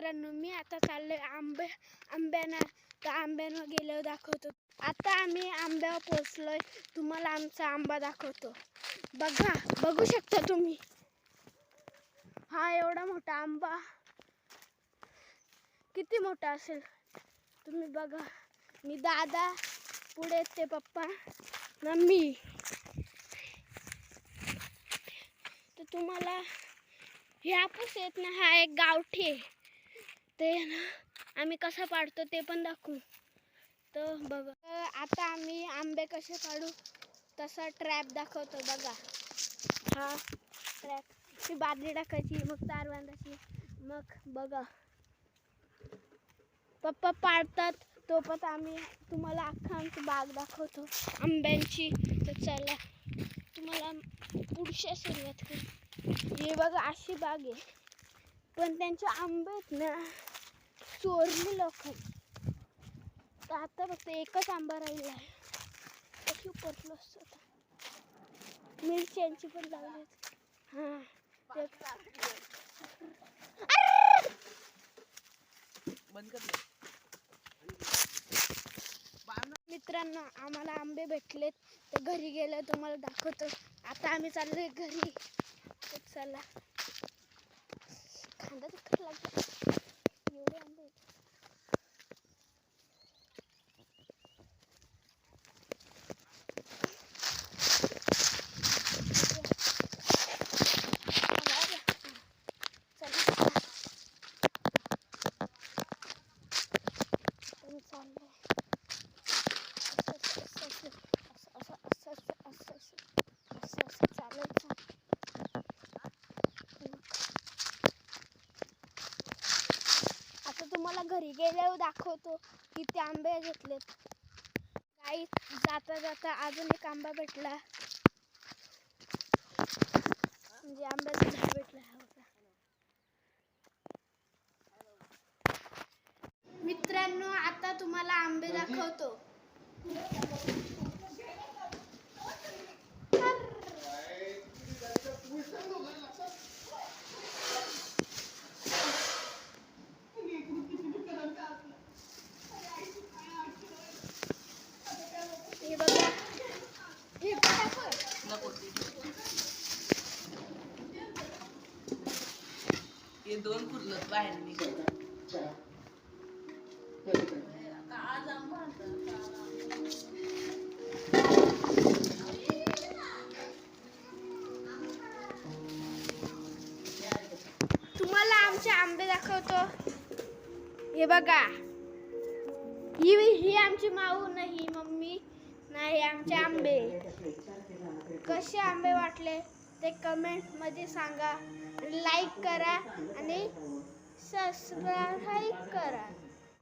मित्रांनो मी आता चाललोय आंबे आंब्यानं तर आंब्यानं गेल्यावर दाखवतो. आता आम्ही आंब्यावर पोचलोय तुम्हाला आमचा आंबा दाखवतो. बघा बघू शकता तुम्ही. हा एवढा मोठा आंबा. किती मोठा असेल? तुम्ही बघा. मी दादा पुढे ते पप्पा मम्मी. तर तुम्हाला हे हापूस येत ना हा एक गावठी आहे. ते ना आम्ही कसा पाडतो ते पण दाखवू. तर बघा. आता आम्ही आंबे कसे काढू तसा ट्रॅप दाखवतो बघा. हा ट्रॅप ती बादली टाकायची मग तार बांधायची मग बघा. पप्पा पाडतात तोपर्यंत आम्ही तुम्हाला अख्खा आमची बाग दाखवतो आंब्यांची. तर चला तुम्हाला पुढच्या सुरुवात करू. हे बघा अशी बाग आहे. पण त्यांचे आंबे आहेत ना चोरली लोक. तर आता फक्त एकच आंबा राहिला आहे. कशी उपटलो असतो मिरच्यांची पण लावलेत हां. मित्रांनो आम्हाला आंबे भेटलेत. तर घरी गेलं तुम्हाला दाखवतो. आता आम्ही चाललोय घरी. चला. खांदा तिखट लागला. 流量被。तुम्हाला घरी गेल्यावर दाखवतो. किती आंबे घेतलेत. काही जाता जाता अजून एक आंबा भेटला. म्हणजे आंब्याचं झाड भेटला हा मित्रांनो आता तुम्हाला आंबे दाखवतो. हे दोन कुर्लत बाहेर तुम्हाला आमचे आंबे दाखवतो. हे बघा. ही ही आमची माऊ नाही आमचे आंबे. कसे आंबे वाटले ते कमेंटमध्ये सांगा. लाईक करा आणि सबस्क्राईब करा.